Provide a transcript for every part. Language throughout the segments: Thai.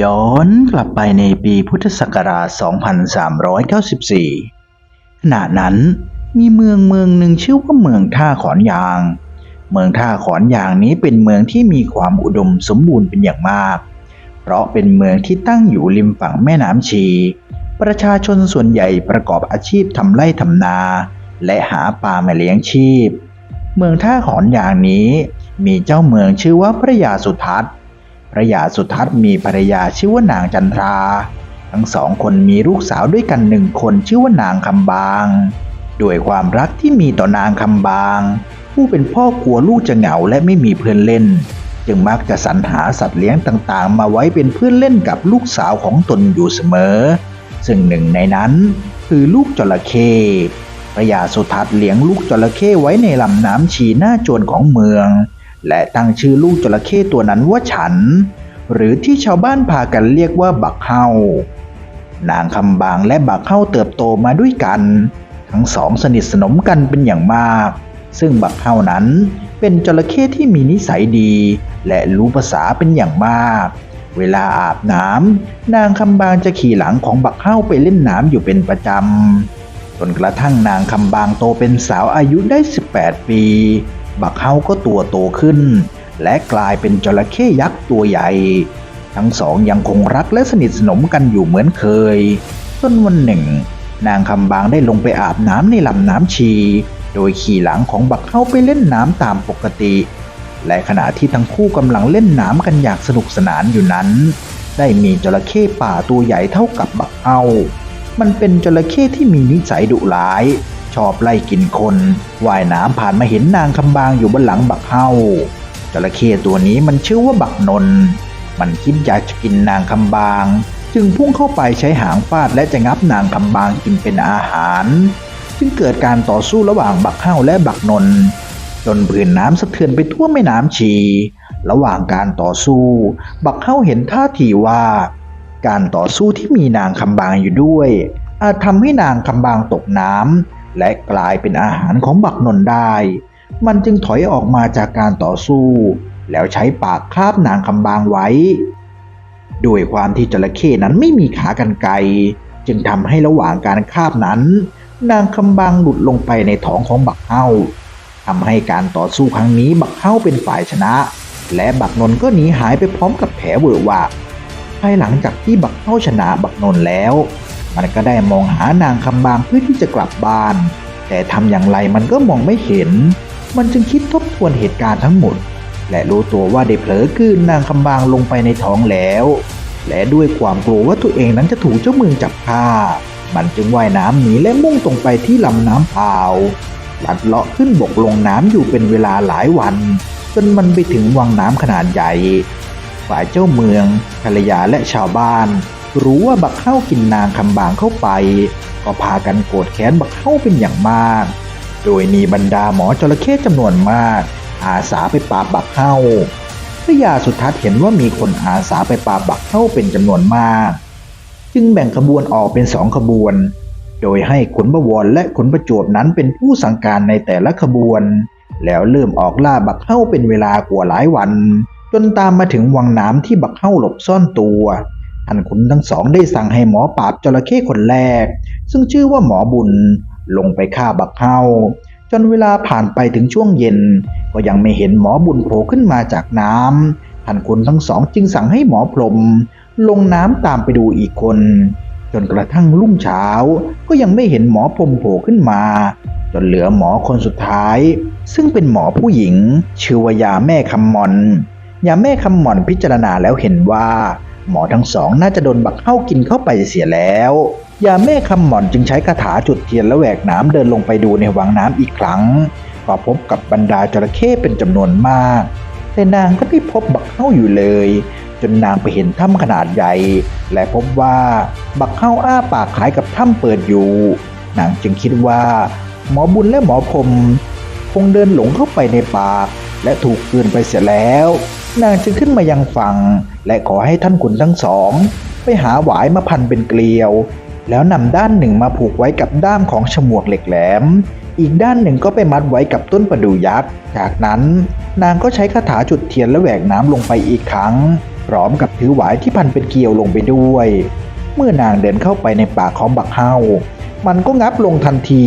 ย้อนกลับไปในปีพุทธศักราช 2394 ขณะนั้นมีเมืองเมืองหนึ่งชื่อว่าเมืองท่าขอนยาง เมืองท่าขอนยางนี้เป็นเมืองที่มีความอุดมสมบูรณ์เป็นอย่างมาก เพราะเป็นเมืองที่ตั้งอยู่ริมฝั่งแม่น้ำชี ประชาชนส่วนใหญ่ประกอบอาชีพทำไร่ทำนา และหาปลามาเลี้ยงชีพ เมืองท่าขอนยางนี้มีเจ้าเมืองชื่อว่าพระยาสุทัศน์ พระยาสุทัศน์มีภรรยาชื่อว่านางจันทรา ทั้งสองคนมีลูกสาวด้วยกันหนึ่งคนชื่อว่านางคำบางด้วยความรักที่มีต่อนางคำบาง ผู้เป็นพ่อกลัวลูกจะเหงาและไม่มีเพื่อนเล่น จึงมักจะสรรหาสัตว์เลี้ยงต่างๆ มาไว้เป็นเพื่อนเล่นกับลูกสาวของตนอยู่เสมอ ซึ่งหนึ่งในนั้นคือลูกจระเข้พระยาสุทัศน์เลี้ยงลูกจระเข้ไว้ในลำน้ำชีหน้าโจรของเมือง และตั้งชื่อลูกจระเข้ตัวนั้นว่าฉัน หรือที่ชาวบ้านพากันเรียกว่าบักเฮานางคำบางและบักเฮาเติบโตมาด้วยกัน ทั้งสองสนิทสนมกันเป็นอย่างมาก ซึ่งบักเฮานั้นเป็นจระเข้ที่มีนิสัยดี และรู้ภาษาเป็นอย่างมาก เวลาอาบน้ำนางคำบางจะขี่หลังของบักเฮาไปเล่นน้ำอยู่เป็นประจำจนกระทั่งนางคำบางโตเป็นสาวอายุได้ 18 ปี บักเฮาก็ตัวโตขึ้น และกลายเป็นจระเข้ยักษ์ตัวใหญ่ ทั้งสองยังคงรักและสนิทสนมกันอยู่เหมือนเคยจนวันหนึ่ง นางคำบางได้ลงไปอาบน้ำในลำน้ำชี โดยขี่หลังของบักเข้าไปเล่นน้ำตามปกติ และขณะที่ทั้งคู่กำลังเล่นน้ำกันอย่างสนุกสนานอยู่นั้น ได้มีจระเข้ป่าตัวใหญ่เท่ากับบักเข้ามันเป็นจระเข้ที่มีนิสัยดุร้าย ชอบไล่กินคนว่ายน้ำผ่านมาเห็นนางคำบางอยู่บนหลังบักเข้าจระเข้ตัวนี้มันชื่อว่าบักนน มันคิดอยากจะกินนางคำบาง จึงพุ่งเข้าไปใช้หางฟาดและจะงับนางคำบางกินเป็นอาหาร จึงเกิดการต่อสู้ระหว่างบักเฮาและบักนน จนผืนน้ำสะเทือนไปทั่วแม่น้ำชี ระหว่างการต่อสู้ บักเฮาเห็นท่าทีว่า การต่อสู้ที่มีนางคำบางอยู่ด้วย อาจทำให้นางคำบางตกน้ำ และกลายเป็นอาหารของบักนนได้ มันจึงถอยออกมาจากการต่อสู้ แล้วใช้ปากคาบนางคำบางไว้ ด้วยความที่จระเข้นั้นไม่มีขากรรไกรจึงทำให้ระหว่างการคาบนั้น นางคำบางหลุดลงไปในท้องของบักเฮาทำให้การต่อสู้ครั้งนี้บักเฮาเป็นฝ่ายชนะ และบักนนก็หนีหายไปพร้อมกับแผลเวอะหวะภายหลังจากที่บักเฮาชนะบักนนแล้ว มันก็ได้มองหานางคำบางเพื่อที่จะกลับบ้าน แต่ทำอย่างไรมันก็มองไม่เห็น มันจึงคิดทบทวนเหตุการณ์ทั้งหมด และรู้ตัวว่าได้เผลอกลืนนางคำบางลงไปในท้องแล้ว และด้วยความกลัวว่าตัวเองนั้นจะถูกเจ้าเมืองจับฆ่า มันจึงว่ายน้ำหนีและมุ่งตรงไปที่ลำน้ำเปล่าลัดเลาะขึ้นบกลงน้ำอยู่เป็นเวลาหลายวัน จนมันไปถึงวังน้ำขนาดใหญ่ ฝ่ายเจ้าเมืองภรรยาและชาวบ้าน รู้ว่าบักเข้ากินนางคำบางเข้าไป ก็พากันโกรธแค้นบักเข้าเป็นอย่างมาก โดยมีบรรดาหมอจระเข้จำนวนมาก อาสาไปปราบบักเข้าพระยาสุทัศน์เห็นว่ามีคนอาสาไปปราบบักเข้าเป็นจำนวนมาก จึงแบ่งขบวนออกเป็นสองขบวน โดยให้ขุนบวรและขุนประจวบนั้นเป็นผู้สั่งการในแต่ละขบวน แล้วเริ่มออกล่าบักเข้าเป็นเวลากว่าหลายวัน จนตามมาถึงวังน้ำที่บักเข้าหลบซ่อนตัว ท่านขุนทั้งสองได้สั่งให้หมอปราบจระเข้คนแรก ซึ่งชื่อว่าหมอบุญลงไปฆ่าบักเข้าจนเวลาผ่านไปถึงช่วงเย็น ก็ยังไม่เห็นหมอบุญโผล่ขึ้นมาจากน้ำท่านขุนทั้งสองจึงสั่งให้หมอพรมลงน้ำตามไปดูอีกคน จนกระทั่งรุ่งเช้า ก็ยังไม่เห็นหมอพรมโผล่ขึ้นมา จนเหลือหมอคนสุดท้าย ซึ่งเป็นหมอผู้หญิง ชื่อว่ายาแม่คำมอนยาแม่คำหม่อนพิจารณาแล้วเห็นว่า หมอทั้งสองน่าจะโดนบักเข้ากินเข้าไปเสียแล้วยาแม่คำหม่อนจึงใช้คาถาจุดเทียนและแหวกน้ำเดินลงไปดูในวังน้ำอีกครั้งก็พบกับบรรดาจระเข้เป็นจำนวนมาก แต่นางก็ไม่พบบักเข้าอยู่เลย จนนางไปเห็นถ้ำขนาดใหญ่ และพบว่าบักเข้าอ้าปากคล้ายกับถ้ำเปิดอยู่ นางจึงคิดว่า หมอบุญและหมอพรมคงเดินหลงเข้าไปในปาก และถูกกลืนไปเสียแล้ว นางจึงขึ้นมายังฝั่ง และขอให้ท่านขุนทั้งสอง ไปหาหวายมาพันเป็นเกลียว แล้วนำด้านหนึ่งมาผูกไว้กับด้ามของฉมวกเหล็กแหลม อีกด้านหนึ่งก็ไปมัดไว้กับต้นประดู่ยักษ์ จากนั้น นางก็ใช้คาถาจุดเทียนและแหวกน้ำลงไปอีกครั้ง พร้อมกับถือหวายที่พันเป็นเกลียวลงไปด้วย เมื่อนางเดินเข้าไปในป่าของบักเฮามันก็งับลงทันที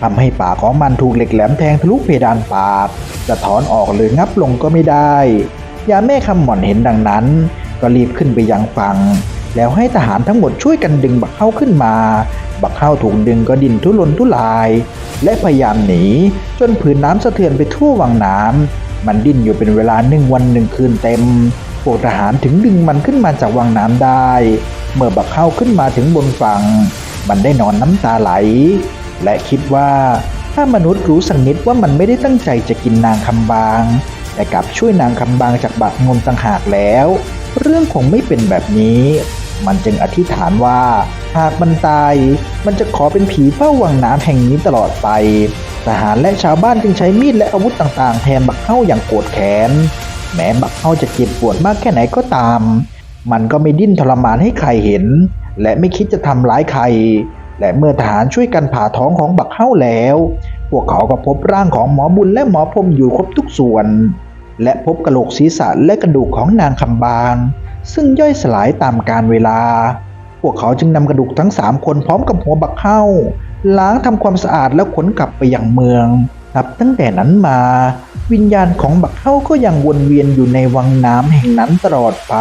ทำให้ปากของมันถูกเหล็กแหลมแทงทะลุเพดานปาก จะถอนออกหรืองับลงก็ไม่ได้ ยาแม่คำหม่อนเห็นดังนั้น ก็รีบขึ้นไปยังฝั่งแล้วให้ทหารทั้งหมดช่วยกันดึงบักเข้าขึ้นมา บักเข้าถูกดึงก็ดิ้นทุรนทุราย และพยายามหนี จนผืนน้ำสะเทือนไปทั่ววังน้ำมันดิ้นอยู่เป็นเวลาหนึ่งวันหนึ่งคืนเต็มพวกทหารถึงดึงมันขึ้นมาจากวังน้ำได้ เมื่อบักเข้าขึ้นมาถึงบนฝั่ง มันได้นอนน้ำตาไหล และคิดว่าถ้ามนุษย์รู้สักนิดว่ามันไม่ได้ตั้งใจจะกินนางคำบาง แต่กลับช่วยนางคำบางจากบาปงมต่างหากแล้ว เรื่องคงไม่เป็นแบบนี้ มันจึงอธิษฐานว่า หากมันตาย มันจะขอเป็นผีเฝ้าวังน้ำแห่งนี้ตลอดไป ทหารและชาวบ้านจึงใช้มีดและอาวุธต่างๆ แทนบักเข้าอย่างโกรธแค้น แม้บักเข้าจะเจ็บปวดมากแค่ไหนก็ตาม มันก็ไม่ดิ้นทรมานให้ใครเห็น และไม่คิดจะทำร้ายใคร และเมื่อทหารช่วยกันผ่าท้องของบักเข้าแล้ว พวกเขาก็พบร่างของหมอบุญและหมอพรมอยู่ครบทุกส่วน และพบกระโหลกศีรษะและกระดูกของนางคำบางซึ่งย่อยสลายตามกาลเวลา พวกเขาจึงนำกระดูกทั้งสามคนพร้อมกับหัวบักเข้าล้างทำความสะอาดแล้วขนกลับไปยังเมือง นับตั้งแต่นั้นมา วิญญาณของบักเข้าก็ยังวนเวียนอยู่ในวังน้ำแห่งนั้นตลอดไป